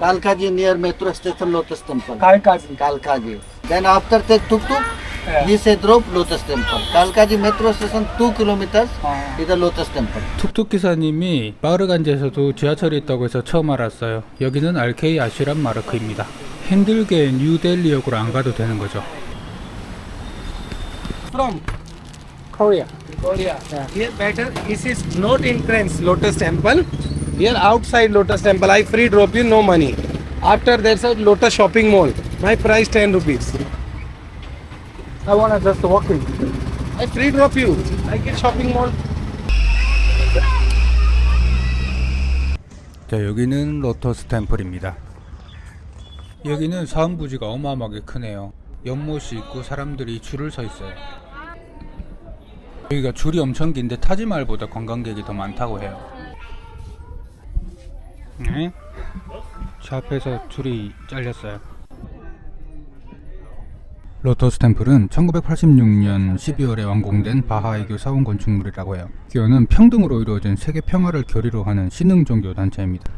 Kalkaji near metro station Lotus Temple. Kalkaji. Kalkaji. Then after take tuk tuk, Yeah. he say drop Lotus Temple. Kalkaji metro station 2 kilometers 아. is the Lotus Temple. 툭툭 기사님이 마르간지에서도 지하철이 있다고 해서 처음 알았어요. 여기는 RK 아시람 마르크입니다. 힘들게 뉴델리역으로 안 가도 되는 거죠. From Korea. Korea. Here better. This is not entrance Lotus Temple. Here outside Lotus Temple. I free drop you no money. After there's a Lotus shopping mall. My price 10 rupees. I wanna just walk in. I free drop you. I get shopping mall. 자, 여기는 로터스 템플입니다. 여기는 사은부지가 어마어마하게 크네요. 연못이 있고 사람들이 줄을 서 있어요. 여기가 줄이 엄청 긴데 타지마할보다 관광객이 더 많다고 해요. 네? 저 앞에서 줄이 잘렸어요. 로터스 템플은 1986년 12월에 완공된 바하이교 사원 건축물이라고 해요. 기원은 평등으로 이루어진 세계 평화를 교리로 하는 신흥 종교 단체입니다.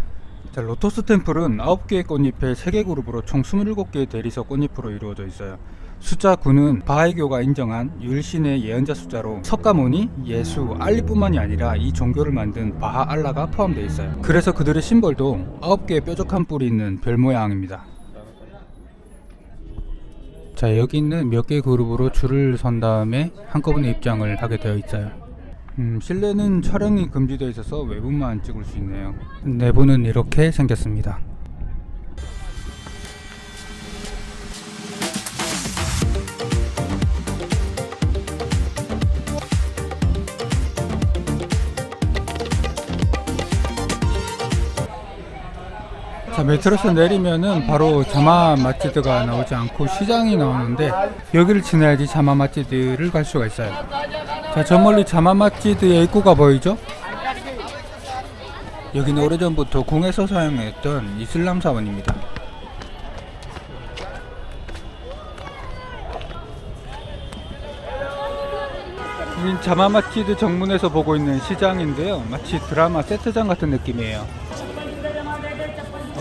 자, 로터스 템플은 9개의 꽃잎의 3개 그룹으로 총 27개의 대리석 꽃잎으로 이루어져 있어요. 숫자 9는 바하이교가 인정한 율신의 예언자 숫자로 석가모니, 예수, 알리뿐만이 아니라 이 종교를 만든 바하 알라가 포함되어 있어요. 그래서 그들의 심벌도 9개의 뾰족한 뿔이 있는 별 모양입니다. 자 여기 있는 몇개 그룹으로 줄을 선 다음에 한꺼번에 입장을 하게 되어 있어요 음, 실내는 촬영이 금지되어 있어서 외부만 찍을 수 있네요 내부는 이렇게 생겼습니다 자 메트로에서 내리면은 바로 자마 맛지드가 나오지 않고 시장이 나오는데 여기를 지나야지 자마 맛지드를 갈 수가 있어요. 자 저 멀리 자마 맛지드의 입구가 보이죠? 여기는 오래전부터 궁에서 사용했던 이슬람 사원입니다. 자마 맛지드 정문에서 보고 있는 시장인데요. 마치 드라마 세트장 같은 느낌이에요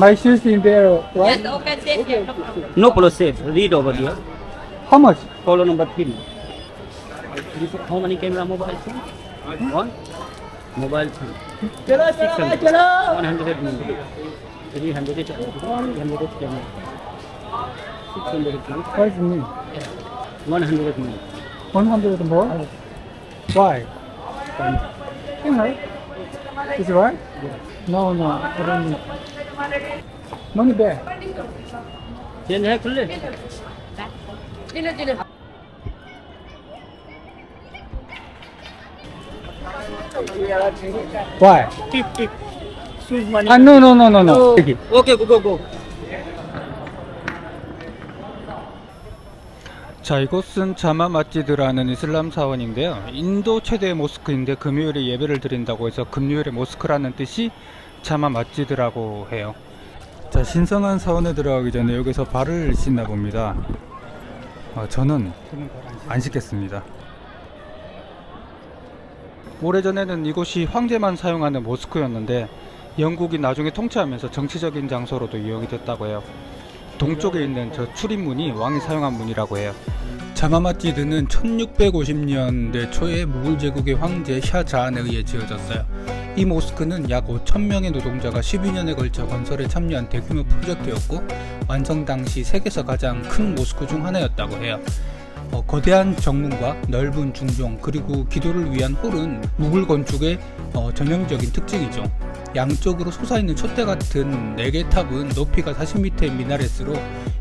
My shoes in there, right? Yes, okay, safe here, no problem. Safe. Read over here. How much? Column number three. How many camera mobile phone? One? Mobile phone. Chalo, chalo, chalo. 100 million. 300 300 camera. 600 camera. 5 million. 100 million. 100 more? Why? Camera. Is it right? Yeah. No, no, I don't need. 너는 돼. 얘는 해, 클래. 찌는 찌는. Why? Tip, tip. Swiss money. Ah, no, no, no, no, no. Take. Okay, go, go, go. 자, 이곳은 자마 마찌드라는 이슬람 사원인데요. 인도 최대의 모스크인데 금요일에 예배를 드린다고 해서 금요일의 모스크라는 뜻이 자마 맛지드라고 해요. 자, 신성한 사원에 들어가기 전에 여기서 발을 씻나 봅니다. 어, 저는 안 씻겠습니다. 오래전에는 이곳이 황제만 사용하는 모스크였는데 영국이 나중에 통치하면서 정치적인 장소로도 이용이 됐다고 해요. 동쪽에 있는 저 출입문이 왕이 사용한 문이라고 해요. 자마맛지드는 1650년대 초에 무굴 제국의 황제 샤자한에 의해 지어졌어요. 이 모스크는 약 5천명의 노동자가 12년에 걸쳐 건설에 참여한 대규모 프로젝트였고 완성 당시 세계에서 가장 큰 모스크 중 하나였다고 해요. 어, 거대한 정문과 넓은 중종 그리고 기도를 위한 홀은 무굴 건축의 어, 전형적인 특징이죠. 양쪽으로 솟아있는 촛대 같은 4개 탑은 높이가 40m의 미나렛으로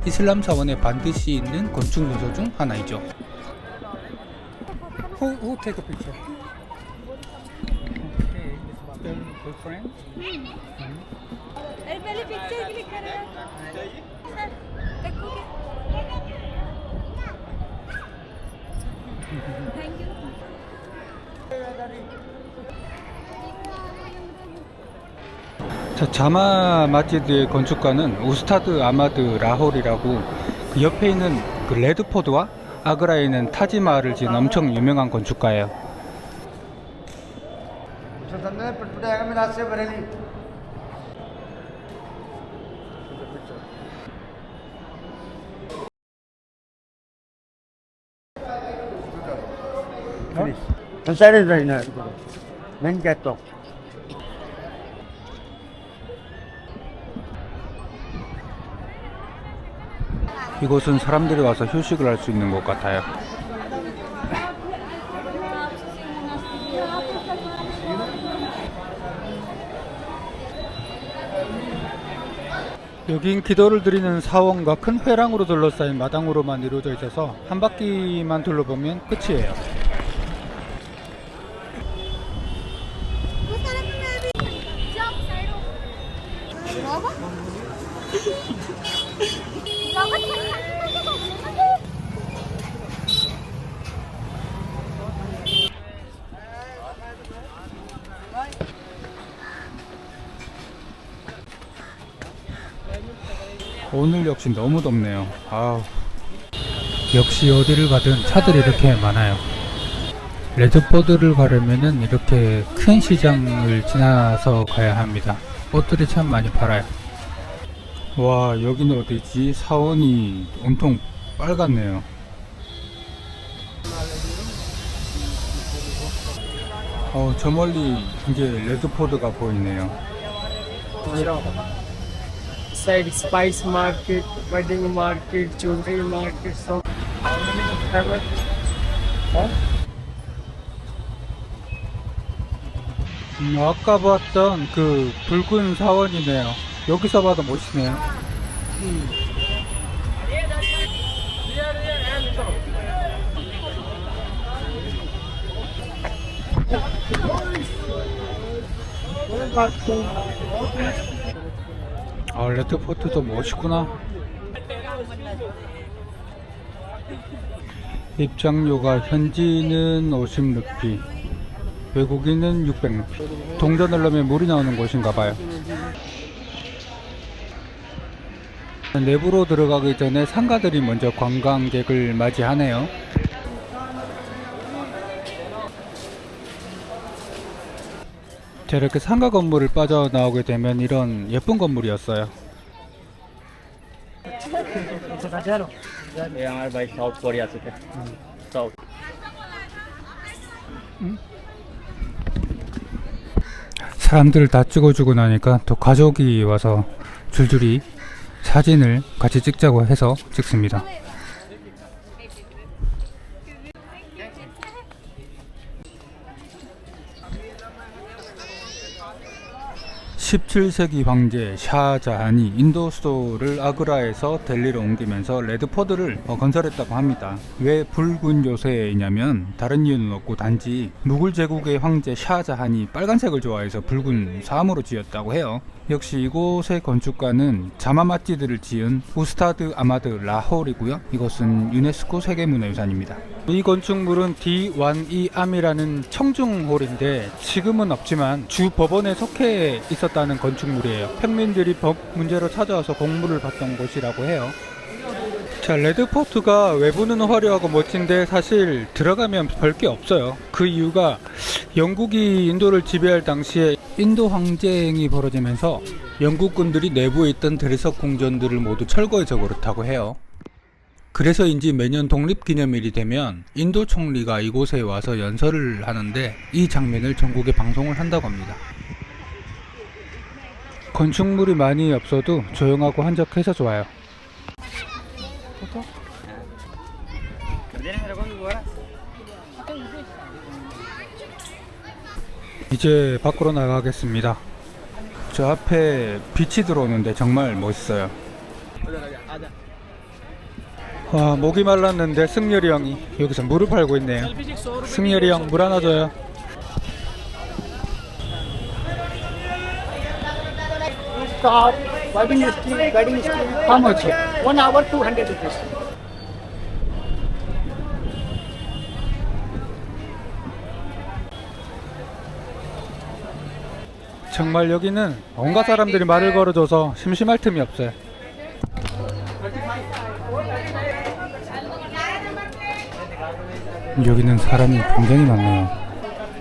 이슬람 사원에 반드시 있는 건축 요소 중 하나이죠. Who, who take a picture? After girlfriend अरे पहले picture click करो सर देखोगे thank you 자, 자마 마지드의 건축가는 우스타드 아마드 라홀이라고 그 옆에 있는 그 레드포드와 아그라에 있는 타지마를 지은 엄청 유명한 건축가예요. Consider right now. Then get off. 이곳은 사람들이 와서 휴식을 할 수 있는 곳 같아요. 여긴 기도를 드리는 사원과 큰 회랑으로 둘러싸인 마당으로만 이루어져 있어서 한 바퀴만 둘러보면 끝이에요. 오늘 역시 너무 덥네요. 아우. 역시 어디를 가든 차들이 이렇게 많아요. 레드포드를 가려면은 이렇게 큰 시장을 지나서 가야 합니다. 옷들이 참 많이 팔아요. 와, 여기는 어디지? 사원이 온통 빨갛네요. 어, 저 멀리 이제 레드포드가 보이네요. Side spice market, wedding market, jewelry market. So how many travel? 음, 아까 봤던 그 붉은 사원이네요. 여기서 봐도 멋있네요. 아, 레드포트도 멋있구나. 입장료가 현지는 50루피, 외국인은 600루피. 동전을 넣으면 물이 나오는 곳인가 봐요. 내부로 들어가기 전에 상가들이 먼저 관광객을 맞이하네요. 제가 이렇게 상가 건물을 빠져나오게 되면 이런 예쁜 건물이었어요. 사람들을 다 찍어주고 나니까 또 가족이 와서 줄줄이 사진을 같이 찍자고 해서 찍습니다. 17세기 황제 샤자한이 인도 수도를 아그라에서 델리로 옮기면서 레드포드를 어, 건설했다고 합니다. 왜 붉은 요새이냐면 다른 이유는 없고 단지 무굴 제국의 황제 샤자한이 빨간색을 좋아해서 붉은 사암으로 지었다고 해요. 역시 이곳의 건축가는 자마 맛지들을 지은 우스타드 아마드 라홀이고요. 이것은 유네스코 세계문화유산입니다. 이 건축물은 D1E 암이라는 청중홀인데 지금은 없지만 주 법원에 속해 있었다 는 건축물이에요. 평민들이 법 문제로 찾아와서 공물을 받던 곳이라고 해요. 자, 레드포트가 외부는 화려하고 멋진데 사실 들어가면 별게 없어요. 그 이유가 영국이 인도를 지배할 당시에 인도 항쟁이 벌어지면서 영국군들이 내부에 있던 대리석 궁전들을 모두 철거해서 그렇다고 해요. 그래서인지 매년 독립기념일이 되면 인도 총리가 이곳에 와서 연설을 하는데 이 장면을 전국에 방송을 한다고 합니다. 건축물이 많이 없어도 조용하고 한적해서 좋아요. 이제 밖으로 나가겠습니다. 저 앞에 빛이 들어오는데 정말 멋있어요. 와, 목이 말랐는데 승열이 형이 여기서 물을 팔고 있네요. 승열이 형 물 하나 줘요. Top, wedding stick, wedding stick. How much? One hour, 200 rupees. 정말 여기는 온갖 사람들이 말을 걸어줘서 심심할 틈이 없어요. 여기는 사람이 굉장히 많네요.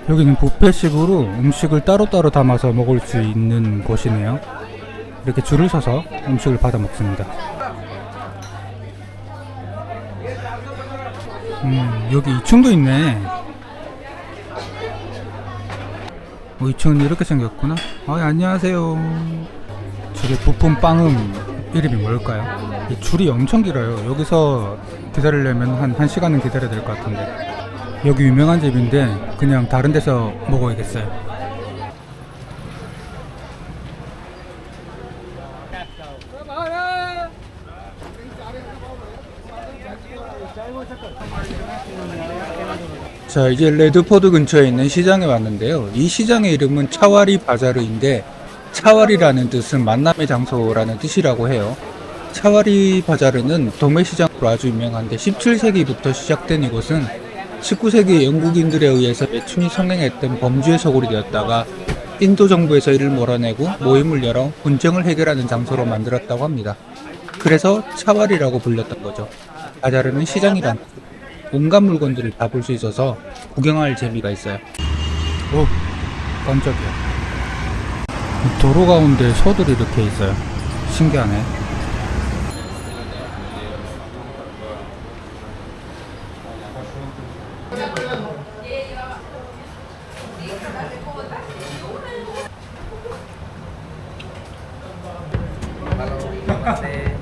여기는 뷔페식으로 음식을 따로따로 담아서 먹을 수 있는 곳이네요. 이렇게 줄을 서서 음식을 받아 먹습니다. 음, 여기 2층도 있네. 어, 2층은 이렇게 생겼구나. 아, 안녕하세요. 저게 부품 빵음 이름이 뭘까요? 이 줄이 엄청 길어요. 여기서 기다리려면 한 1시간은 기다려야 될 것 같은데. 여기 유명한 집인데 그냥 다른 데서 먹어야겠어요. 자 이제 레드포드 근처에 있는 시장에 왔는데요. 이 시장의 이름은 차와리 바자르인데 차와리라는 뜻은 만남의 장소라는 뜻이라고 해요. 차와리 바자르는 도매시장으로 아주 유명한데 17세기부터 시작된 이곳은 19세기 영국인들에 의해서 매춘이 성행했던 범죄의 소굴이 되었다가 인도 정부에서 이를 몰아내고 모임을 열어 분쟁을 해결하는 장소로 만들었다고 합니다. 그래서 차와리라고 불렸던 거죠. 바자르는 시장이란 온갖 물건들을 다 볼 수 있어서 구경할 재미가 있어요. 오, 깜짝이야. 도로 가운데 소들이 이렇게 있어요. 신기하네. This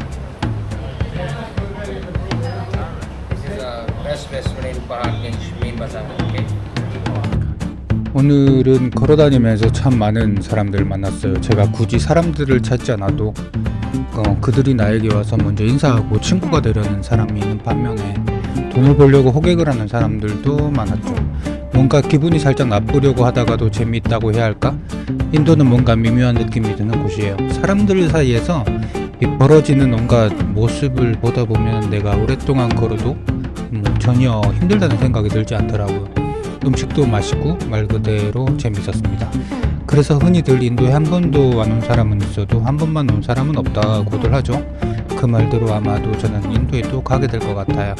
오늘은 걸어다니면서 참 많은 사람들 만났어요. 제가 굳이 사람들을 찾지 않아도 어, 그들이 나에게 와서 먼저 인사하고 친구가 되려는 사람이 있는 반면에 돈을 벌려고 호객을 하는 사람들도 많았죠. 뭔가 기분이 살짝 나쁘려고 하다가도 재미있다고 해야 할까? 인도는 뭔가 미묘한 느낌이 드는 곳이에요. 사람들 사이에서 이 벌어지는 온갖 모습을 보다 보면 내가 오랫동안 걸어도 뭐 전혀 힘들다는 생각이 들지 않더라고요. 음식도 맛있고 말 그대로 재밌었습니다. 그래서 흔히들 인도에 한 번도 안 온 사람은 있어도 한 번만 온 사람은 없다고들 하죠. 그 말대로 아마도 저는 인도에 또 가게 될 것 같아요.